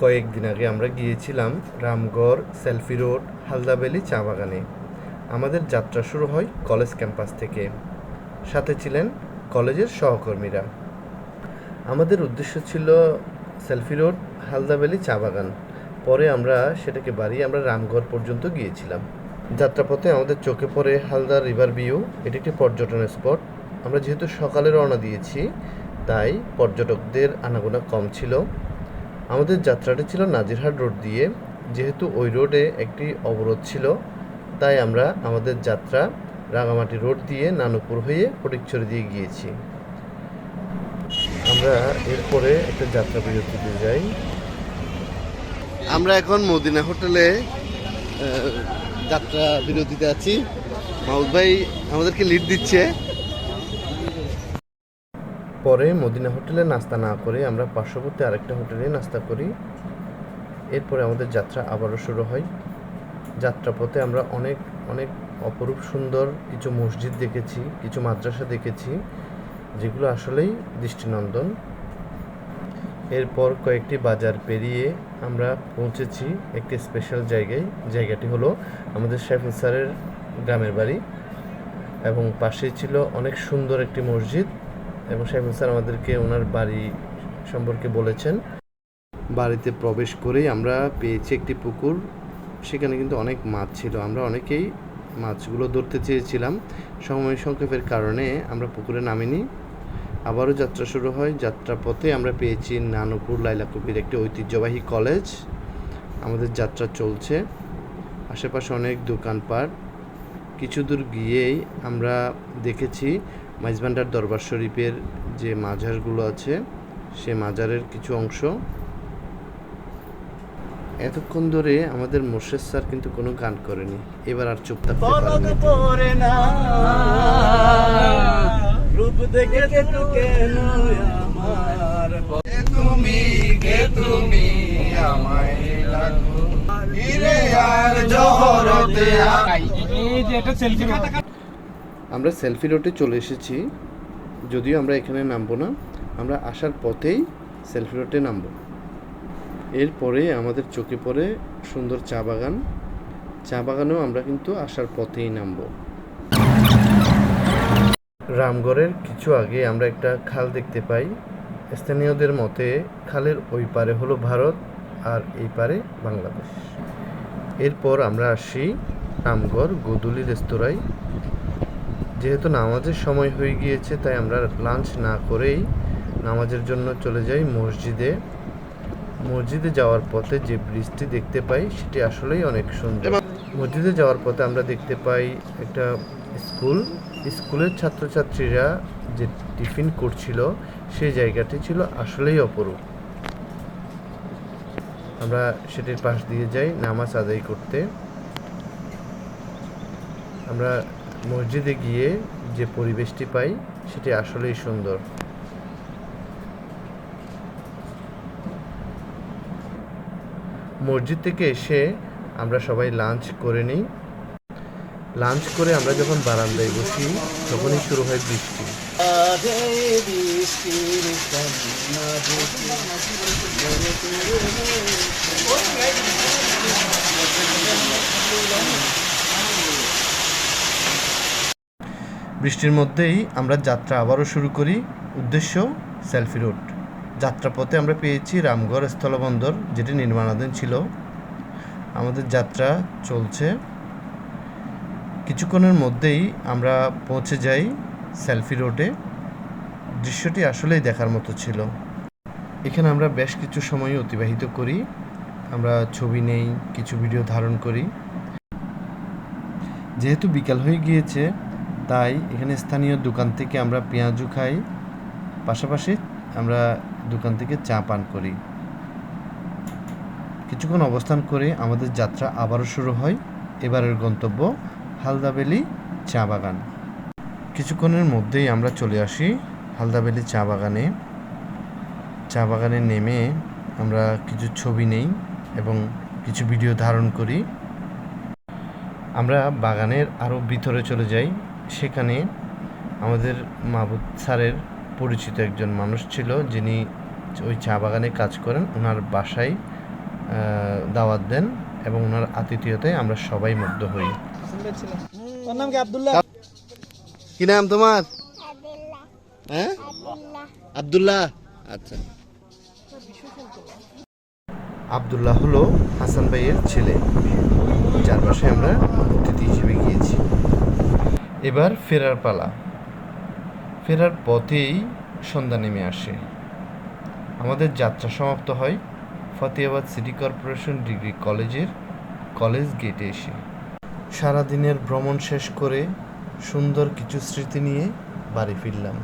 কয়েকদিন আগে আমরা গিয়েছিলাম রামগড়, সেলফি রোড, হালদাবেলি চা বাগানে। আমাদের যাত্রা শুরু হয় কলেজ ক্যাম্পাস থেকে। সাথে ছিলেন কলেজের সহকর্মীরা। আমাদের উদ্দেশ্য ছিল সেলফি রোড, হালদাবেলি চা বাগান। পরে আমরা সেটাকে বাড়িয়ে আমরা রামগড় পর্যন্ত গিয়েছিলাম। যাত্রাপথে আমাদের চোখে পড়ে হালদা রিভার ভিউ। এটি একটি পর্যটন স্পট। আমরা যেহেতু সকালে রওনা দিয়েছি, তাই পর্যটকদের আনাগোনা কম ছিল। আমাদের যাত্রাটি ছিল নাজিরহাট রোড দিয়ে। যেহেতু ওই রোডে একটি অবরোধ ছিল, তাই আমরা আমাদের যাত্রা রাঙামাটি রোড দিয়ে নানুপুর হয়ে ফটিকছড়ি দিয়ে গিয়েছি। আমরা এরপরে একটা যাত্রা বিরতিতে যাই। আমরা এখন মদিনা হোটেলে যাত্রা বিরতিতে আছি। মাহমুদ ভাই আমাদেরকে লিড দিচ্ছে। পরে মদিনা হোটেলে নাস্তা না করে আমরা পার্শ্ববর্তী আরেকটা হোটেলে নাস্তা করি। এরপরে আমাদের যাত্রা আবারও শুরু হয়। যাত্রাপথে আমরা অনেক অনেক অপরূপ সুন্দর কিছু মসজিদ দেখেছি, কিছু মাদ্রাসা দেখেছি, যেগুলো আসলেই দৃষ্টিনন্দন। এরপর কয়েকটি বাজার পেরিয়ে আমরা পৌঁছেছি একটি স্পেশাল জায়গায়। জায়গাটি হলো আমাদের শেফুল স্যারের গ্রামের বাড়ি এবং পাশেই ছিল অনেক সুন্দর একটি মসজিদ। এবং শেফুল স্যার আমাদেরকে ওনার বাড়ি সম্পর্কে বলেছেন। বাড়িতে প্রবেশ করেই আমরা পেয়েছি একটি পুকুর। সেখানে কিন্তু অনেক মাছ ছিল। আমরা অনেকেই মাছগুলো ধরতে চেয়েছিলাম। সময় সংক্ষেপের কারণে আমরা পুকুরে নামিনি। আবারও যাত্রা শুরু হয়। যাত্রাপথে আমরা পেয়েছি নানুপুর লাইলা কবির একটি ঐতিহ্যবাহী কলেজ। আমাদের যাত্রা চলছে। আশেপাশে অনেক দোকানপাট। কিছু দূর গিয়েই আমরা দেখেছি মাইজবান্ডার দরবার শরীফের যে মাজারগুলো আছে সে মাজারের কিছু অংশ। এতক্ষণ ধরে আমাদের মোর্শেদ স্যার কিন্তু কোনো গান করেনি। এবার আর চুপ থাকতে পারেনি পরে না। রূপ দেখে তো কেন আমার তুমি কে তুমি আমায় লাগো। হিরে আর জহরতে আমরা সেলফি রোডে চলে এসেছি। যদিও আমরা এখানে নামবো না, আমরা আসার পথেই সেলফি রোডে নামবো। এরপরে আমাদের চোখে পড়ে সুন্দর চা বাগান। চা বাগানেও আমরা কিন্তু আসার পথেই নামবো। রামগড়ের কিছু আগে আমরা একটা খাল দেখতে পাই। স্থানীয়দের মতে খালের ওই পারে হলো ভারত আর এই পারে বাংলাদেশ। এরপর আমরা আসি রামগড় গোদুলি রেস্তোরাঁয় যেহেতু নামাজের সময় হয়ে গিয়েছে, তাই আমরা লাঞ্চ না করেই নামাজের জন্য চলে যাই মসজিদে। মসজিদে যাওয়ার পথে যে ব্রিজটি দেখতে পাই, সেটি আসলেই অনেক সুন্দর। মসজিদে যাওয়ার পথে আমরা দেখতে পাই একটা স্কুল। স্কুলের ছাত্রছাত্রীরা যে টিফিন করছিল, সেই জায়গাটি ছিল আসলেই অপরূপ। আমরা সেটির পাশ দিয়ে যাই নামাজ আদায় করতে। আমরা মসজিদে গিয়ে যে পরিবেশটি পাই, সেটি আসলেই সুন্দর। মসজিদ থেকে এসে আমরা সবাই লাঞ্চ করে নিই। লাঞ্চ করে আমরা যখন বারান্দায় বসি, তখনই শুরু হয় বৃষ্টি। বৃষ্টির মধ্যেই আমরা যাত্রা আবারও শুরু করি। উদ্দেশ্য, সেলফি রোড। যাত্রাপথে আমরা পেয়েছি রামগড় স্থলবন্দর, যেটি নির্মাণাধীন ছিল। আমাদের যাত্রা চলছে। কিছুক্ষণের মধ্যেই আমরা পৌঁছে যাই সেলফি রোডে। দৃশ্যটি আসলেই দেখার মতো ছিল। এখানে আমরা বেশ কিছু সময় অতিবাহিত করি। আমরা ছবি নেই, কিছু ভিডিও ধারণ করি। যেহেতু বিকাল হয়ে গিয়েছে তাই এখানে স্থানীয় দোকান থেকে আমরা পেঁয়াজু খাই। পাশাপাশি আমরা দোকান থেকে চা পান করি। কিছুক্ষণ অবস্থান করে আমাদের যাত্রা আবারও শুরু হয়। এবারের গন্তব্য হালদাবেলি চা বাগান। কিছুক্ষণের মধ্যেই আমরা চলে আসি হালদাবেলি চা বাগানে। চা বাগানে নেমে আমরা কিছু ছবি নেই এবং কিছু ভিডিও ধারণ করি। আমরা বাগানের আরও ভিতরে চলে যাই। সেখানে আমাদের মাহবুদ স্যারের পরিচিত একজন মানুষ ছিল যিনি ওই চা বাগানে কাজ করেন। ওনার বাসায় দাওয়াত দেন এবং ওনার আতিথেয়তায় আমরা সবাই মুগ্ধ হই। নাম কি আব্দুল্লাহ? কি নাম তোমার? হ্যাঁ? আব্দুল্লাহ? আচ্ছা। আবদুল্লাহ হলো হাসান ভাইয়ের ছেলে। যার বাসায় আমরা অতিথি হিসেবে এবার ফেরার পালা। ফেরার পথেই সন্ধ্যা নেমে আসে। আমাদের যাত্রা সমাপ্ত হয় ফতেহাবাদ সিটি কর্পোরেশন ডিগ্রি কলেজের কলেজ গেটে এসে। সারাদিনের ভ্রমণ শেষ করে সুন্দর কিছু স্মৃতি নিয়ে বাড়ি ফিরলাম।